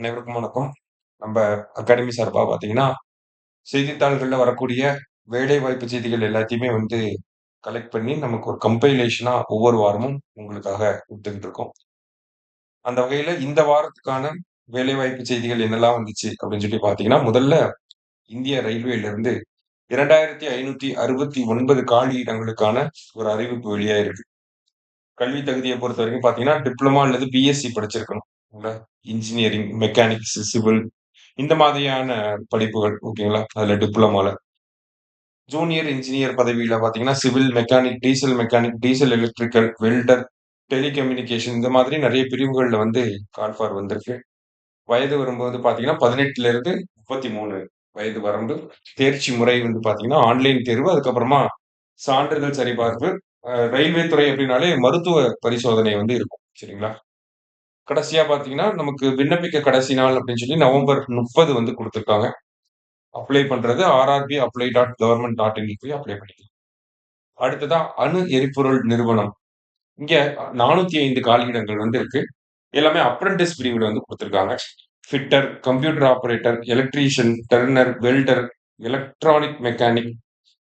அனைவருக்கும் வணக்கம். நம்ம அகாடமி சார்பாக பார்த்தீங்கன்னா, செய்தித்தாள்களில் வரக்கூடிய வேலைவாய்ப்பு செய்திகள் எல்லாத்தையுமே வந்து கலெக்ட் பண்ணி, நமக்கு ஒரு கம்பைலேஷனாக ஒவ்வொரு வாரமும் உங்களுக்காக குடுத்துக்கிட்டு இருக்கோம். அந்த வகையில் இந்த வாரத்துக்கான வேலைவாய்ப்பு செய்திகள் என்னெல்லாம் வந்துச்சு அப்படின்னு சொல்லி பார்த்தீங்கன்னா, முதல்ல இந்திய ரயில்வேலருந்து இரண்டாயிரத்தி ஐநூற்றி அறுபத்தி ஒன்பது காலி இடங்களுக்கான ஒரு அறிவிப்பு வெளியாயிருக்கு. கல்வி தகுதியை பொறுத்த வரைக்கும் பார்த்தீங்கன்னா, டிப்ளமோ அல்லது பிஎஸ்சி படிச்சிருக்கணும். இன்ஜினியரிங், மெக்கானிக்ஸ், சிவில் இந்த மாதிரியான படிப்புகள் ஓகேங்களா? அதுல டிப்ளமோல. ஜூனியர் இன்ஜினியர் பதவியில பார்த்தீங்கன்னா, civil, mechanic, diesel mechanic, diesel electrical, welder, telecommunication இந்த மாதிரி நிறைய பிரிவுகள்ல வந்து கால் ஃபார் வந்திருக்கு. வயது வரும்போது பார்த்தீங்கன்னா, 18ல இருந்து 33 வயது வரம்பு. தேர்ச்சி முறை வந்து பார்த்தீங்கன்னா, ஆன்லைன் தேர்வு. அதுக்கப்புறமா சான்றிதழ் சரிபார்ப்பு. ரயில்வே துறை அப்படின்னாலே மருத்துவ பரிசோதனை வந்து இருக்கும். சரிங்களா? கடைசியா பார்த்தீங்கன்னா, நமக்கு விண்ணப்பிக்க கடைசி நாள் அப்படின்னு சொல்லி நவம்பர் 30 வந்து கொடுத்துருக்காங்க அப்ளை பண்றது RRB apply dot government dot in போய் அப்ளை பண்ணிக்கலாம். அடுத்ததா அணு எரிபொருள் நிறுவனம். இங்க 405 காலியிடங்கள் வந்து இருக்கு. எல்லாமே அப்ரண்டிஸ் பிரிவில் வந்து கொடுத்துருக்காங்க fitter, computer operator electrician, turner, welder, electronic mechanic,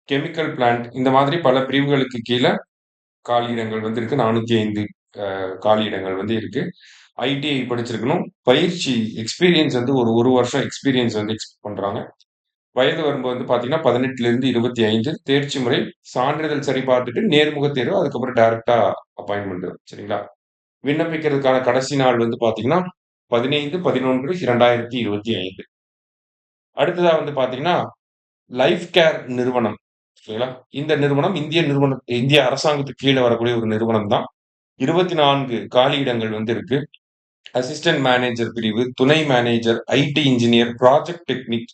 chemical plant இந்த மாதிரி பல பிரிவுகளுக்கு கீழே காலியிடங்கள் வந்து இருக்கு. 405 ஐந்து காலியிடங்கள் வந்து இருக்கு. ஐடிஐ படிச்சிருக்கணும். பயிற்சி எக்ஸ்பீரியன்ஸ் வந்து ஒரு ஒரு வருஷம் எக்ஸ்பீரியன்ஸ் வந்து எக்ஸ்பெக்ட் பண்ணுறாங்க வயது வரம்பு வந்து பார்த்தீங்கன்னா, 18லிருந்து 25 தேர்ச்சி முறை சான்றிதழ் சரி பார்த்துட்டு நேர்முக தேர்வு. அதுக்கப்புறம் டைரக்ட்டா அப்பாயின்மெண்ட் சரிங்களா? விண்ணப்பிக்கிறதுக்கான கடைசி நாள் வந்து பார்த்தீங்கன்னா, பதினைந்து பதினொன்று இரண்டாயிரத்தி இருபத்தி ஐந்து அடுத்ததாக வந்து பார்த்தீங்கன்னா, லைஃப் கேர் நிறுவனம். சரிங்களா? இந்த நிறுவனம் இந்திய நிறுவனம் இந்திய அரசாங்கத்துக்கு கீழே வரக்கூடிய ஒரு நிறுவனம் தான். 24 காலியிடங்கள் வந்து இருக்கு. அசிஸ்டன்ட் மேனேஜர் பிரிவு, துணை manager, IT engineer, project technic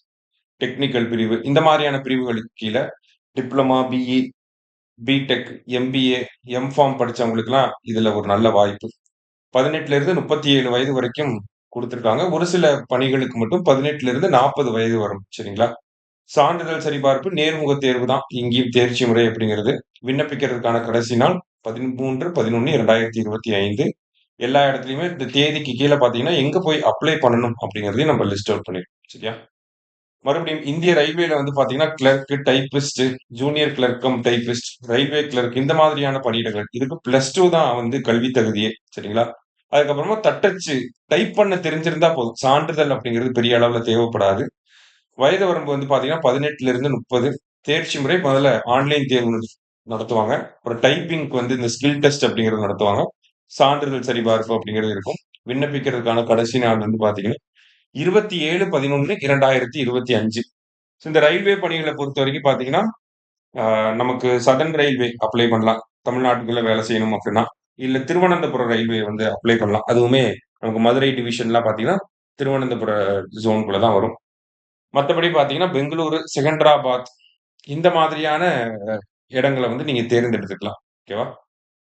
technical பிரிவு இந்த மாதிரியான பிரிவுகளுக்கு கீழே diploma, BE, BTech, MBA, MPharm படித்தவங்களுக்குலாம் இதில் ஒரு நல்ல வாய்ப்பு. 18லிருந்து 37 வயது வரைக்கும் கொடுத்துருக்காங்க ஒரு சில பணிகளுக்கு மட்டும் 18லிருந்து 40 வயது வரும். சரிங்களா? சான்றிதழ் சரிபார்ப்பு நேர்முக தேர்வு தான். இங்கேயும் தேர்ச்சி முறை அப்படிங்கிறது. விண்ணப்பிக்கிறதுக்கான கடைசி நாள் 13, 11, 2025 எல்லா இடத்துலையுமே இந்த தேதிக்கு கீழே பார்த்தீங்கன்னா, எங்கே போய் அப்ளை பண்ணணும் அப்படிங்கிறதையும் நம்ம லிஸ்ட் அவுட் பண்ணிடுவோம் சரியா? மறுபடியும் இந்திய ரயில்வேல வந்து பார்த்தீங்கன்னா, கிளர்க், டைப்பிஸ்ட், ஜூனியர் கிளர்க்கம் டைப்பிஸ்ட், ரயில்வே கிளர்க் இந்த மாதிரியான பணியிடங்கள். இதுக்கு பிளஸ் டூ தான் வந்து கல்வி தகுதியே. சரிங்களா? அதுக்கப்புறமா தட்டச்சு டைப் பண்ண தெரிஞ்சிருந்தா போதும். சான்றிதழ் அப்படிங்கிறது பெரிய அளவுல தேவைப்படாது. வயது வரம்பு வந்து பார்த்தீங்கன்னா, 18லிருந்து 30 தேர்ச்சி முறை முதல்ல ஆன்லைன் தேர்வு நடத்துவாங்க. அப்புறம் டைப்பிங்க்கு வந்து இந்த ஸ்கில் டெஸ்ட் அப்படிங்கிறது நடத்துவாங்க. சான்றிதழ் சரிபார்ப்பு அப்படிங்கிறது இருக்கும். விண்ணப்பிக்கிறதுக்கான கடைசி நாள் வந்து பார்த்தீங்கன்னா, 27, 11, 2025 ஸோ இந்த ரயில்வே பணிகளை பொறுத்த வரைக்கும் பார்த்தீங்கன்னா, நமக்கு சதன் ரயில்வே அப்ளை பண்ணலாம். தமிழ்நாட்டுக்குள்ள வேலை செய்யணும் அப்படின்னா. இல்லை திருவனந்தபுரம் ரயில்வே வந்து அப்ளை பண்ணலாம். அதுவுமே நமக்கு மதுரை டிவிஷன்லாம் பார்த்தீங்கன்னா, திருவனந்தபுர ஜோனுக்குள்ள தான் வரும். மற்றபடி பார்த்தீங்கன்னா, பெங்களூரு, செகண்டராபாத் இந்த மாதிரியான இடங்களை வந்து நீங்கள் தேர்ந்தெடுத்துக்கலாம். ஓகேவா?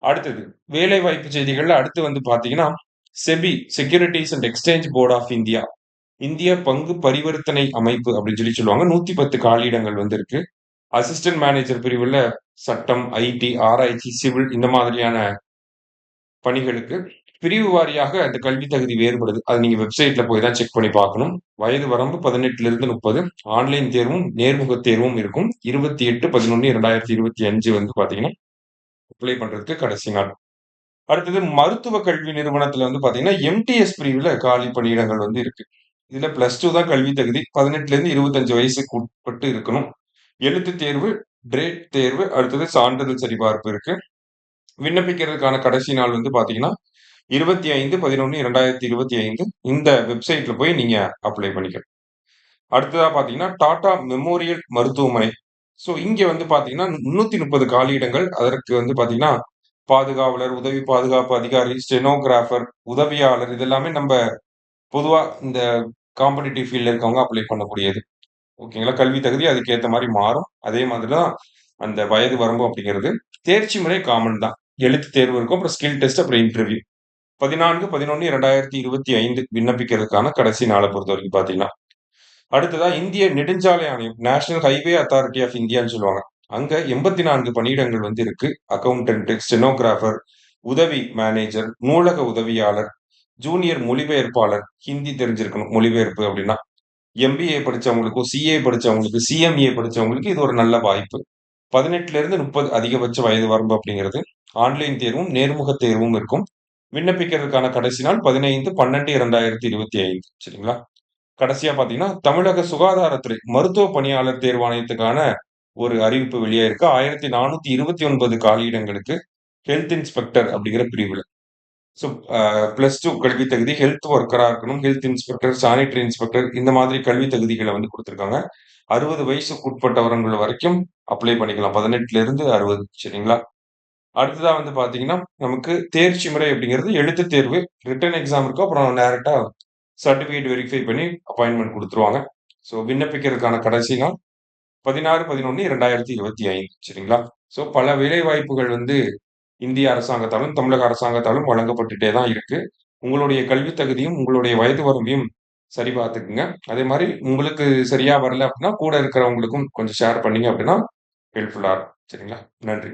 அடுத்தது வேலைவாய்ப்பு செய்திகள்ல அடுத்து வந்து பார்த்தீங்கன்னா, SEBI securities and exchange board of India இந்திய பங்கு பரிவர்த்தனை அமைப்பு அப்படின்னு சொல்லி சொல்லுவாங்க. 110 காலியிடங்கள் வந்து இருக்கு. அசிஸ்டன்ட் மேனேஜர் பிரிவுல சட்டம், ஐடி, ஆராய்ச்சி, சிவில் இந்த மாதிரியான பணிகளுக்கு பிரிவு வாரியாக அந்த கல்வி தகுதி வேறுபடுது. அது நீங்க வெப்சைட்ல போய் தான் செக் பண்ணி பார்க்கணும். வயது வரம்பு 18லிருந்து 30 ஆன்லைன் தேர்வும், நேர்முக தேர்வும் இருக்கும். 28, 11, 2025 வந்து பார்த்தீங்கன்னா, அப்ளை பண்றதுக்கு கடைசி நாள். அடுத்தது மருத்துவ கல்வி நிறுவனத்துல வந்து பார்த்தீங்கன்னா, எம்டிஎஸ் பிரிவுல காலி பணியிடங்கள் வந்து இருக்கு. இதுல பிளஸ் டூ தான் கல்வி தகுதி. 18லிருந்து 25 வயசுக்கு உட்பட்டு இருக்கணும். எழுத்து தேர்வு, டிரேட் தேர்வு, அடுத்தது சான்றிதழ் சரிபார்ப்பு இருக்கு. விண்ணப்பிக்கிறதுக்கான கடைசி நாள் வந்து பார்த்தீங்கன்னா, 25, 11, 2025 இந்த வெப்சைட்ல போய் நீங்க அப்ளை பண்ணிக்கலாம். அடுத்ததா பார்த்தீங்கன்னா, டாடா மெமோரியல் மருத்துவமனை. ஸோ இங்கே வந்து பார்த்தீங்கன்னா, 330 காலியிடங்கள். அதற்கு வந்து பார்த்தீங்கன்னா, பாதுகாவலர், உதவி பாதுகாப்பு அதிகாரி, ஸ்டெனோகிராஃபர், உதவியாளர் இதெல்லாமே நம்ம பொதுவாக இந்த காம்படிட்டிவ் ஃபீல்டில் இருக்கவங்க அப்ளை பண்ணக்கூடியது. ஓகேங்களா? கல்வி தகுதி அதுக்கேற்ற மாதிரி மாறும். அதே மாதிரி தான் அந்த வயது வரம்பு அப்படிங்கிறது. தேர்ச்சி முறை காமன் தான். எழுத்துத் தேர்வு இருக்கும். அப்புறம் ஸ்கில் டெஸ்ட், அப்புறம் இன்டர்வியூ. 14, 11, 2025 விண்ணப்பிக்கிறதுக்கான கடைசி நாளை பொறுத்த வரைக்கும் பார்த்தீங்கன்னா. அடுத்ததா இந்திய நெடுஞ்சாலை ஆணையம் நேஷனல் ஹைவே அத்தாரிட்டி ஆஃப் இந்தியான்னு சொல்லுவாங்க. அங்க 84 பணியிடங்கள் வந்து இருக்கு. அக்கௌண்டன்ட் ஸ்டெனோகிராஃபர், உதவி மேனேஜர், நூலக உதவியாளர், ஜூனியர் மொழிபெயர்ப்பாளர் ஹிந்தி தெரிஞ்சிருக்கணும் மொழிபெயர்ப்பு அப்படின்னா. எம்பிஏ படிச்சவங்களுக்கும் சிஏ படிச்சவங்களுக்கு சிஎம்ஏ படிச்சவங்களுக்கு இது ஒரு நல்ல வாய்ப்பு. பதினெட்டுல இருந்து முப்பது அதிகபட்ச வயது வரம்பு அப்படிங்கிறது. ஆன்லைன் தேர்வும் நேர்முக தேர்வும் இருக்கும். விண்ணப்பிக்கிறதுக்கான கடைசி நாள் பதினைந்து பன்னெண்டு இரண்டாயிரத்தி இருபத்தி ஐந்து. சரிங்களா? கடைசியா பாத்தீங்கன்னா தமிழக சுகாதாரத்துறை மருத்துவ பணியாளர் தேர்வாணையத்துக்கான ஒரு அறிவிப்பு வெளியாயிருக்கு. ஆயிரத்தி நானூத்தி இருபத்தி ஒன்பது காலியிடங்களுக்கு ஹெல்த் இன்ஸ்பெக்டர் அப்படிங்கிற பிரிவுல. ஸோ பிளஸ் டூ கல்வி தகுதி ஹெல்த் ஒர்க்கரா இருக்கணும் ஹெல்த் இன்ஸ்பெக்டர் சானிட்டரி இன்ஸ்பெக்டர் இந்த மாதிரி கல்வி தகுதிகளை வந்து கொடுத்துருக்காங்க. அறுபது வயசுக்கு உட்பட்டவர்கள் வரைக்கும் அப்ளை பண்ணிக்கலாம். பதினெட்டுல இருந்து அறுபது சரிங்களா? அடுத்ததா வந்து பாத்தீங்கன்னா நமக்கு தேர்ச்சி முறை அப்படிங்கிறது எழுத்து தேர்வு ரிட்டன் எக்ஸாம் இருக்கும் அப்புறம் டேரக்டா சர்டிஃபிகேட் வெரிஃபை பண்ணி அப்பாயின்மெண்ட் கொடுத்துருவாங்க. ஸோ விண்ணப்பிக்கிறதுக்கான கடைசி நாள் பதினாறு பதினொன்று இரண்டாயிரத்தி இருபத்தி ஐந்து சரிங்களா? ஸோ பல வேலைவாய்ப்புகள் வந்து இந்திய அரசாங்கத்தாலும் தமிழக அரசாங்கத்தாலும் வழங்கப்பட்டுட்டே தான் இருக்கு. உங்களுடைய கல்வி தகுதியும் உங்களுடைய வயது வரம்பையும் சரி பார்த்துக்குங்க அதே மாதிரி உங்களுக்கு சரியா வரல அப்படின்னா கூட இருக்கிறவங்களுக்கும் கொஞ்சம் ஷேர் பண்ணீங்க அப்படின்னா ஹெல்ப்ஃபுல்லாக இருக்கும் சரிங்களா? நன்றி.